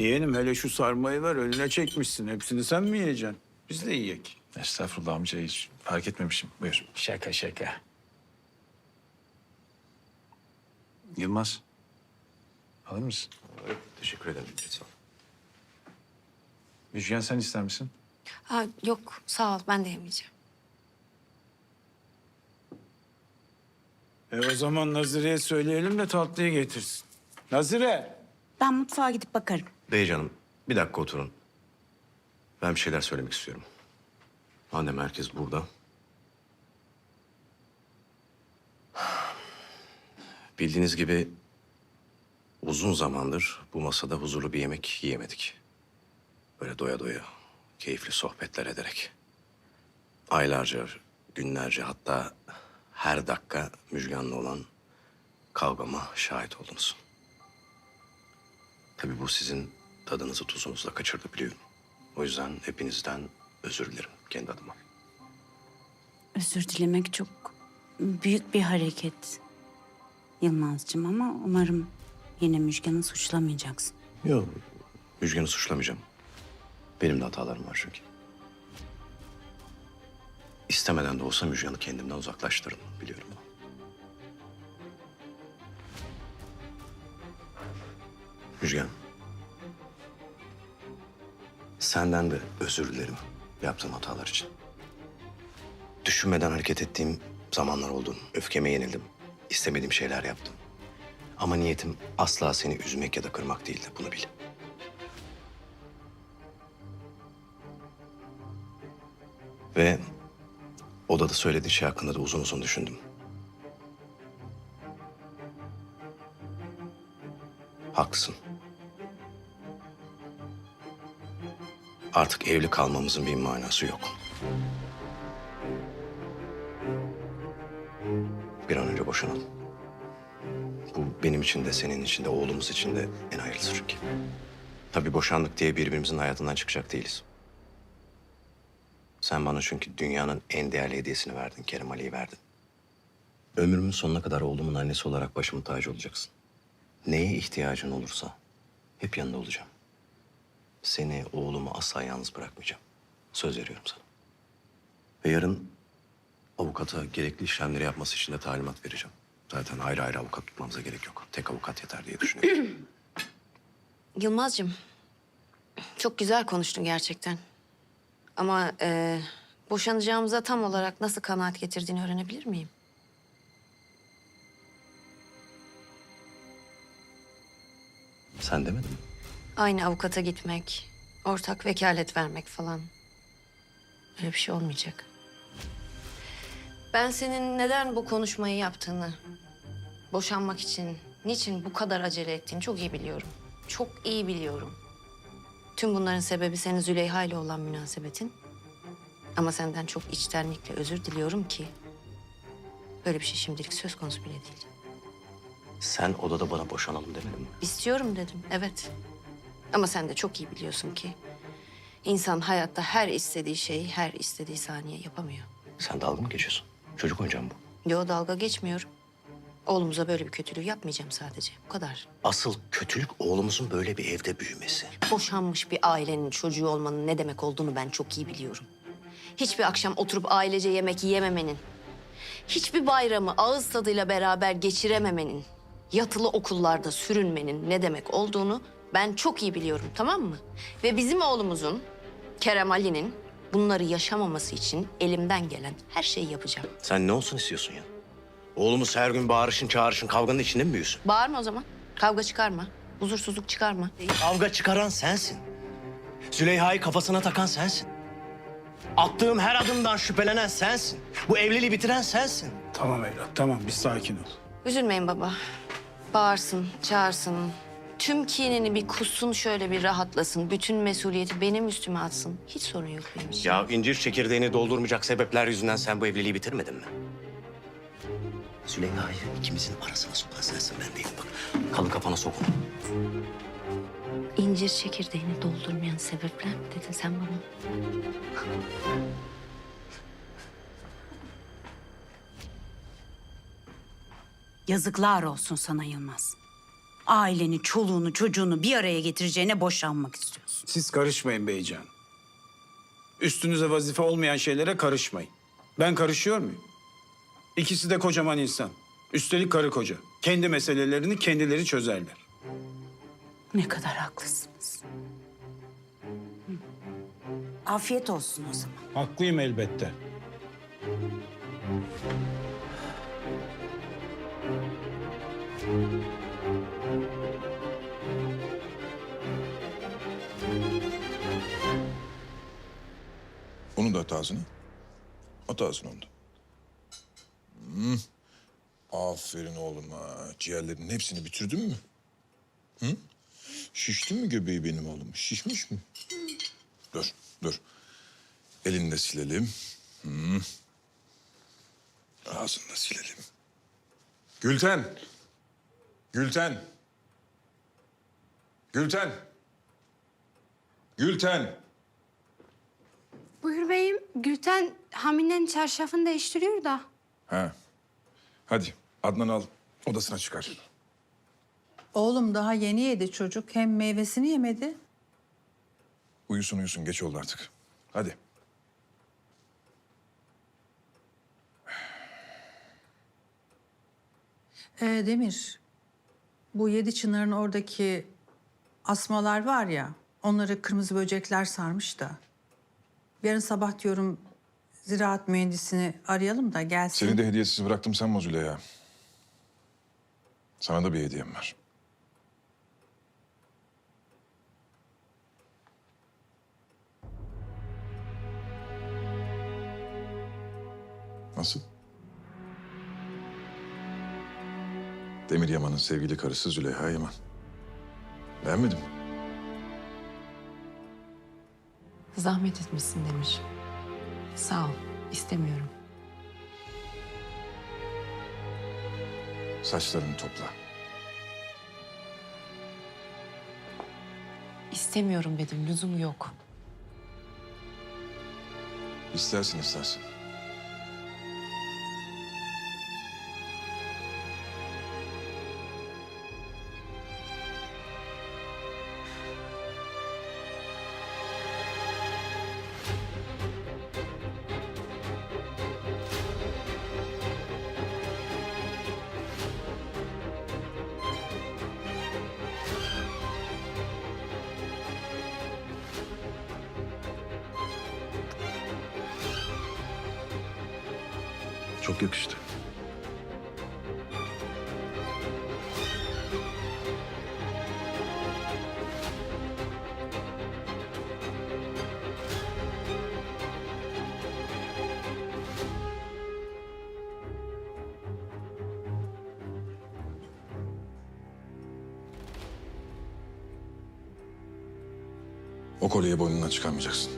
Yeğenim hele şu sarmayı ver önüne çekmişsin. Hepsini sen mi yiyeceksin? Biz de yiyek. Estağfurullah amca hiç fark etmemişim. Buyur. Şaka şaka. Yılmaz. Alır mısın? Teşekkür ederim. Lütfen. Müjgan sen ister misin? Ha, yok sağ ol ben de yemeyeceğim. E o zaman Nazire'ye söyleyelim de tatlıyı getirsin. Nazire! Ben mutfağa gidip bakarım. Beycanım bir dakika oturun. Ben bir şeyler söylemek istiyorum. Annem herkes burada. Bildiğiniz gibi uzun zamandır bu masada huzurlu bir yemek yiyemedik. Böyle doya doya keyifli sohbetler ederek. Aylarca, günlerce hatta her dakika Müjgan'la olan kavgama şahit oldunuz. Tabii bu sizin tadınızı tuzunuzu da kaçırdı biliyorum. O yüzden hepinizden özür dilerim kendi adıma. Özür dilemek çok büyük bir hareket Yılmaz'cığım ama umarım yine Müjgan'ı suçlamayacaksın. Yok, Müjgan'ı suçlamayacağım. Benim de hatalarım var çünkü. İstemeden de olsa Müjgan'ı kendimden uzaklaştırdım biliyorum. Müjgan. Senden de özür dilerim yaptığım hatalar için. Düşünmeden hareket ettiğim zamanlar oldu. Öfkeme yenildim. İstemediğim şeyler yaptım. Ama niyetim asla seni üzmek ya da kırmak değildi. Bunu bil. Ve odada söylediğin şey hakkında da uzun uzun düşündüm. Haklısın. Artık evli kalmamızın bir manası yok. Bir an önce boşanalım. Bu benim için de senin için de oğlumuz için de en hayırlısı çünkü. Tabii boşandık diye birbirimizin hayatından çıkacak değiliz. Sen bana çünkü dünyanın en değerli hediyesini verdin. Kerem Ali'yi verdin. Ömrümün sonuna kadar oğlumun annesi olarak başımın tacı olacaksın. Neye ihtiyacın olursa hep yanında olacağım. Seni, oğlumu asla yalnız bırakmayacağım. Söz veriyorum sana. Ve yarın avukata gerekli işlemleri yapması için de talimat vereceğim. Zaten ayrı ayrı avukat tutmamıza gerek yok. Tek avukat yeter diye düşünüyorum. Yılmaz'cığım çok güzel konuştun gerçekten. Ama e, boşanacağımıza tam olarak nasıl kanaat getirdiğini öğrenebilir miyim? Sen demedin mi? Aynı avukata gitmek, ortak vekalet vermek falan. Öyle bir şey olmayacak. Ben senin neden bu konuşmayı yaptığını, boşanmak için, niçin bu kadar acele ettiğini çok iyi biliyorum. Çok iyi biliyorum. Tüm bunların sebebi senin Züleyha ile olan münasebetin. Ama senden çok içtenlikle özür diliyorum ki... ...böyle bir şey şimdilik söz konusu bile değil. Sen odada bana boşanalım demedin mi? İstiyorum dedim, evet. Ama sen de çok iyi biliyorsun ki... ...insan hayatta her istediği şeyi her istediği saniye yapamıyor. Sen dalga mı geçiyorsun? Çocuk oyuncağı mı bu? Yo dalga geçmiyorum. Oğlumuza böyle bir kötülüğü yapmayacağım sadece. Bu kadar. Asıl kötülük oğlumuzun böyle bir evde büyümesi. Boşanmış bir ailenin çocuğu olmanın ne demek olduğunu ben çok iyi biliyorum. Hiçbir akşam oturup ailece yemek yiyememenin, hiçbir bayramı ağız tadıyla beraber geçirememenin, yatılı okullarda sürünmenin ne demek olduğunu ben çok iyi biliyorum tamam mı? Ve bizim oğlumuzun, Kerem Ali'nin bunları yaşamaması için elimden gelen her şeyi yapacağım. Sen ne olsun istiyorsun ya? Oğlumuz her gün bağırışın, çağrışın, kavganın içinde mi büyüsün? Bağırma o zaman. Kavga çıkarma. Huzursuzluk çıkarma. Kavga çıkaran sensin. Züleyha'yı kafasına takan sensin. Attığım her adımdan şüphelenen sensin. Bu evliliği bitiren sensin. Tamam evlat tamam bir sakin ol. Üzülmeyin baba. Bağırsın, çağırsın. Tüm kinini bir kussun şöyle bir rahatlasın. Bütün mesuliyeti benim üstüme atsın. Hiç sorun yok benim için. Ya incir çekirdeğini doldurmayacak sebepler yüzünden sen bu evliliği bitirmedin mi? Züleyha'yı ikimizin arasına sokan sensin ben değilim bak. Kalın kafana sok onu. İncir çekirdeğini doldurmayan sebepler mi dedin sen bana? Yazıklar olsun sana Yılmaz. Aileni, çoluğunu, çocuğunu bir araya getireceğine boşanmak istiyorsun. Siz karışmayın beycan. Üstünüze vazife olmayan şeylere karışmayın. Ben karışıyor muyum? İkisi de kocaman insan. Üstelik karı koca. Kendi meselelerini kendileri çözerler. Ne kadar haklısınız. Hı. Afiyet olsun o zaman. Haklıyım elbette. Onu da at ağzına. At ağzına onu da. Hmm. Aferin oğluma. Ciğerlerin hepsini bitirdin mi? Hı? Şişti mi göbeği benim oğlum? Şişmiş mi? Dur, dur. Elini silelim. Hmm. Ağzını da silelim. Gülten. Gülten. Gülten. Gülten. Buyur beyim. Gülten Hamile'nin çarşafını değiştiriyor da. Ha. Hadi Adnan'ı al odasına çıkar. Oğlum daha yeni yedi çocuk. Hem meyvesini yemedi. Uyusun uyusun geç oldu artık. Hadi. Ee, Demir, bu yedi çınarın oradaki asmalar var ya... ...onları kırmızı böcekler sarmış da. Yarın sabah diyorum ziraat mühendisini arayalım da gelsin. Seni de hediyesiz bıraktım sen Züleyha. Sana da bir hediyem var. Nasıl? Demir Yaman'ın sevgili karısı Züleyha Yaman. Beğenmedin mi? Zahmet etmişsin Demir. Sağ ol. istemiyorum. Saçlarını topla. İstemiyorum dedim. Lüzumu yok. İstersin istersin. Çok yakıştı. O kolyeyi boynundan çıkarmayacaksın.